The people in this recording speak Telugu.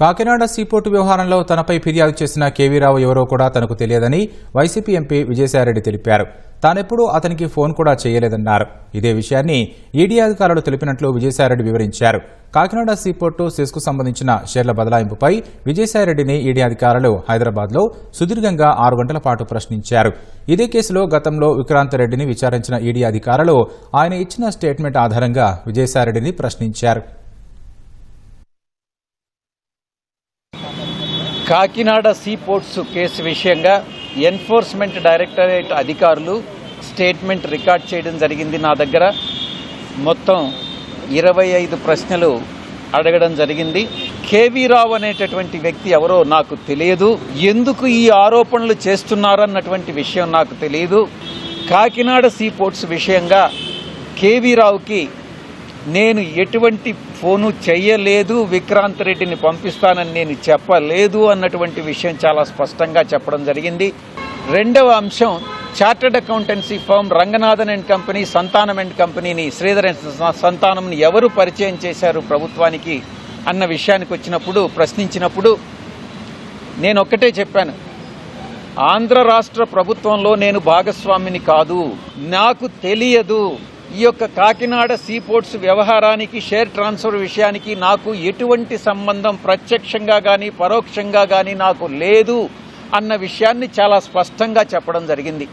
కాకినాడ సీపోర్టు వ్యవహారంలో తనపై ఫిర్యాదు చేసిన కేవీరావు ఎవరో కూడా తనకు తెలియదని వైసీపీ ఎంపీ విజయసాయిరెడ్డి తెలిపారు. తానెప్పుడూ అతనికి ఫోన్ కూడా చేయలేదన్నారు. ఇదే విషయాన్ని ఈడీ అధికారులు తెలిపినట్లు విజయసాయిరెడ్డి వివరించారు. కాకినాడ సీపోర్టు సెస్కు సంబంధించిన షేర్ల బదలాయింపుపై విజయసాయిరెడ్డిని ఈడీ అధికారులు హైదరాబాద్లో సుదీర్ఘంగా ఆరు గంటల పాటు ప్రశ్నించారు. ఇదే కేసులో గతంలో విక్రాంత్ రెడ్డిని విచారించిన ఈడీ అధికారులు ఆయన ఇచ్చిన స్టేట్మెంట్ ఆధారంగా విజయసాయిరెడ్డిని ప్రశ్నించారు. కాకినాడ సీ పోర్ట్స్ కేసు విషయంగా ఎన్ఫోర్స్మెంట్ డైరెక్టరేట్ అధికారులు స్టేట్మెంట్ రికార్డ్ చేయడం జరిగింది నా దగ్గర. మొత్తం ఇరవై ఐదు ప్రశ్నలు అడగడం జరిగింది. కేవీ రావు అనేటటువంటి వ్యక్తి ఎవరో నాకు తెలియదు. ఎందుకు ఈ ఆరోపణలు చేస్తున్నారన్నటువంటి విషయం నాకు తెలియదు. కాకినాడ సీ పోర్ట్స్ విషయంగా కేవీ రావుకి నేను ఎటువంటి ఫోను చెయ్యలేదు విక్రాంత్ రెడ్డిని పంపిస్తానని నేను చెప్పలేదు అన్నటువంటి విషయం చాలా స్పష్టంగా చెప్పడం జరిగింది. రెండవ అంశం chartered accountancy firm Ranganathan and company Santhanam and కంపెనీని శ్రీధర్ అండ్ సంతానంని ఎవరు పరిచయం చేశారు ప్రభుత్వానికి అన్న విషయానికి వచ్చినప్పుడు ప్రశ్నించినప్పుడు నేను ఒక్కటే చెప్పాను. ఆంధ్ర రాష్ట్ర ప్రభుత్వంలో నేను భాగస్వామిని కాదు నాకు తెలియదు. ఈ యొక్క కాకినాడ సీపోర్ట్స్ వ్యవహారానికి షేర్ ట్రాన్స్ఫర్ విషయానికి నాకు ఎటువంటి సంబంధం ప్రత్యక్షంగా కానీ పరోక్షంగా కానీ నాకు లేదు అన్న విషయాన్ని చాలా స్పష్టంగా చెప్పడం జరిగింది.